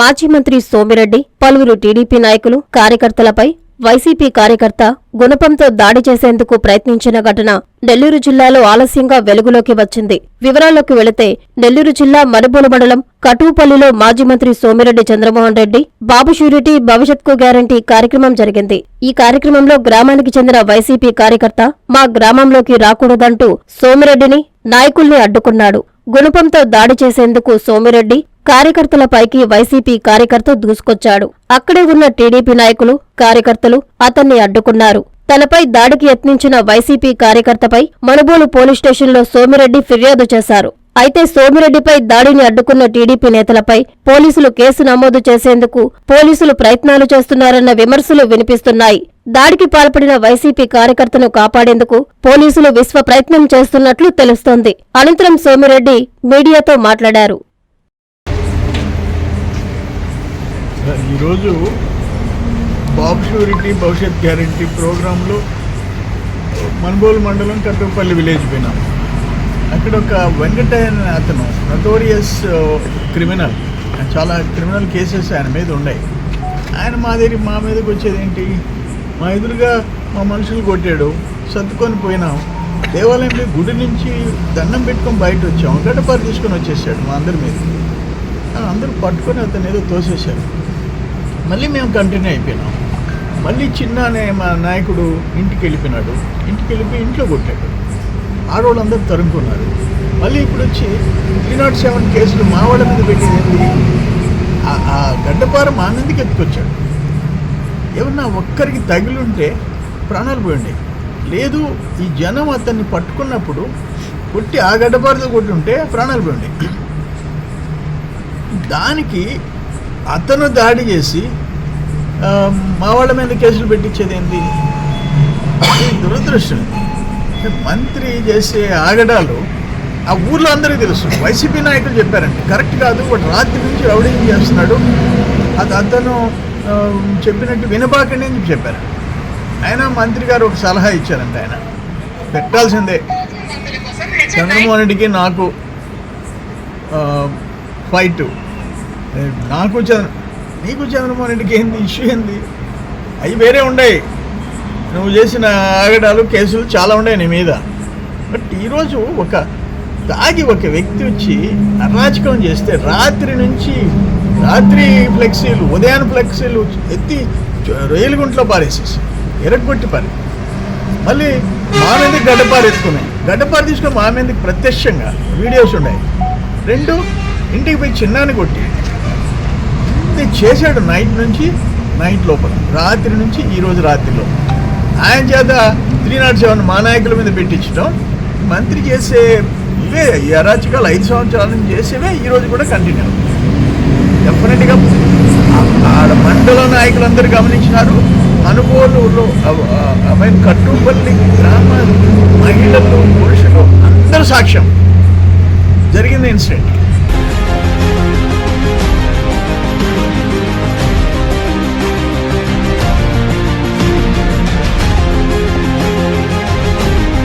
మాజీ మంత్రి సోమిరెడ్డి పలువురు టీడీపీ నాయకులు కార్యకర్తలపై వైసీపీ కార్యకర్త గుణపంతో దాడి చేసేందుకు ప్రయత్నించిన ఘటన నెల్లూరు జిల్లాలో ఆలస్యంగా వెలుగులోకి వచ్చింది. వివరాల్లోకి వెళితే నెల్లూరు జిల్లా మనుబోలు మండలం కటూపల్లిలో మాజీ మంత్రి సోమిరెడ్డి చంద్రమోహన్ రెడ్డి బాబు షూరిటీ భవిష్యత్కు గ్యారంటీ కార్యక్రమం జరిగింది. ఈ కార్యక్రమంలో గ్రామానికి చెందిన వైసీపీ కార్యకర్త మా గ్రామంలోకి రాకూడదంటూ సోమిరెడ్డిని నాయకుల్ని అడ్డుకున్నాడు. గుణపంతో దాడి చేసేందుకు సోమిరెడ్డి కార్యకర్తలపైకి వైసీపీ కార్యకర్త దూసుకొచ్చాడు. అక్కడే ఉన్న టీడీపీ నాయకులు కార్యకర్తలు అతన్ని అడ్డుకున్నారు. తనపై దాడికి యత్నించిన వైసీపీ కార్యకర్తపై మనుబోలు పోలీస్ స్టేషన్లో సోమిరెడ్డి ఫిర్యాదు చేశారు. అయితే సోమిరెడ్డిపై దాడిని అడ్డుకున్న టీడీపీ నేతలపై పోలీసులు కేసు నమోదు చేసేందుకు పోలీసులు ప్రయత్నాలు చేస్తున్నారన్న విమర్శలు వినిపిస్తున్నాయి. దాడికి పాల్పడిన వైసీపీ కార్యకర్తను కాపాడేందుకు పోలీసులు విశ్వ ప్రయత్నం చేస్తున్నట్లు తెలుస్తోంది. అనంతరం సోమిరెడ్డి మీడియాతో మాట్లాడారు. ఈరోజు బాబు షూరిటీ భవిష్యత్ గ్యారంటీ ప్రోగ్రాంలో మన్బోల్ మండలం కట్టుపల్లి విలేజ్ పోయినాం అక్కడ ఒక వెంకటయ్య అనే అతను నటోరియస్ క్రిమినల్ uh, చాలా క్రిమినల్ కేసెస్ ఆయన మీద ఉన్నాయి. ఆయన మా దగ్గర మా మీదకి వచ్చేది ఏంటి? మా ఎదురుగా మా మనుషులు కొట్టాడు సర్దుకొని పోయినాం. దేవాలయంలో గుడి నుంచి దండం పెట్టుకొని బయట వచ్చాం. గడ్డపారు తీసుకొని వచ్చేసాడు మా అందరి మీద. అందరూ పట్టుకొని అతను ఏదో తోసేశారు. మళ్ళీ మేము కంటిన్యూ అయిపోయినాం. మళ్ళీ చిన్న అనే మా నాయకుడు ఇంటికి వెళ్ళిపోయినాడు. ఇంటికి వెళ్ళిపోయి ఇంట్లో కొట్టాడు. ఆడవాళ్ళందరూ తరుముకున్నారు. మళ్ళీ ఇప్పుడు వచ్చి త్రీ నాట్ సెవెన్ కేసులు మా వాళ్ళ మీద పెట్టేది ఆ- గడ్డపార మా మీదకి ఎత్తుకొచ్చాడు. ఏమన్నా ఒక్కరికి తగిలుంటే ప్రాణాలు పోయండి. లేదు ఈ జనం అతన్ని పట్టుకున్నప్పుడు కొట్టి ఆ గడ్డపారతో కొట్టుంటే ప్రాణాలు పోయండి. దానికి అతను దాడి చేసి మా వాళ్ళ మీద కేసులు పెట్టించేది ఏంటి దురదృష్టం. మంత్రి చేసే ఆగడాలు ఆ ఊర్లో అందరికీ తెలుసు. వైసీపీ నాయకులు చెప్పారండి కరెక్ట్ కాదు వాడు రాత్రి నుంచి రౌడింగ్ చేస్తున్నాడు. అది అతను చెప్పినట్టు వినపాకండి అని చెప్పి చెప్పారు. ఆయన మంత్రి గారు ఒక సలహా ఇచ్చారంట ఆయన. పెట్టాల్సిందే. చంద్రమోహన్ రెడ్డికి నాకు ఫైట్. నాకు చంద్ర నీకు చంద్రమోహన్ రెడ్డికి ఏంది ఇష్యూ ఏంది? అవి వేరే ఉన్నాయి నువ్వు చేసిన ఆగడాలు కేసులు చాలా ఉన్నాయి నీ మీద. బట్ ఈరోజు ఒక తాగి ఒక వ్యక్తి వచ్చి అరాచకం చేస్తే రాత్రి నుంచి రాత్రి ఫ్లెక్సీలు ఉదయాన్ ఫ్లెక్సీలు ఎత్తి రైలుగుంట్లో పారేసేసి ఎరగొట్టి పారి మళ్ళీ మా మీదకి గడ్డపారేసుకున్నాయి. ఎత్తుకున్నాయి గడ్డపారు తీసుకొని మా మీదకి ప్రత్యక్షంగా వీడియోస్ ఉన్నాయి రెండు ఇంటికి పోయి చిన్నాన్ని కొట్టి ఇది చేశాడు నైట్ నుంచి నైట్ లోపల. రాత్రి నుంచి ఈరోజు రాత్రిలో ఆయన చేత త్రీ నాట్ సెవెన్ మా నాయకుల మీద పెట్టించడం మంత్రి చేసే ఇవే ఈ అరాచకాలు ఐదు సంవత్సరాల నుంచి చేసేవే ఈ రోజు కూడా కంటిన్యూ డెఫినెట్గా ఆడ మండల నాయకులందరూ గమనించినారు. అనుభవంలో ఐ మీన్ కట్టుపల్లి గ్రామ మహిళలు పురుషులు అందరూ సాక్ష్యం. జరిగింది ఇన్సిడెంట్.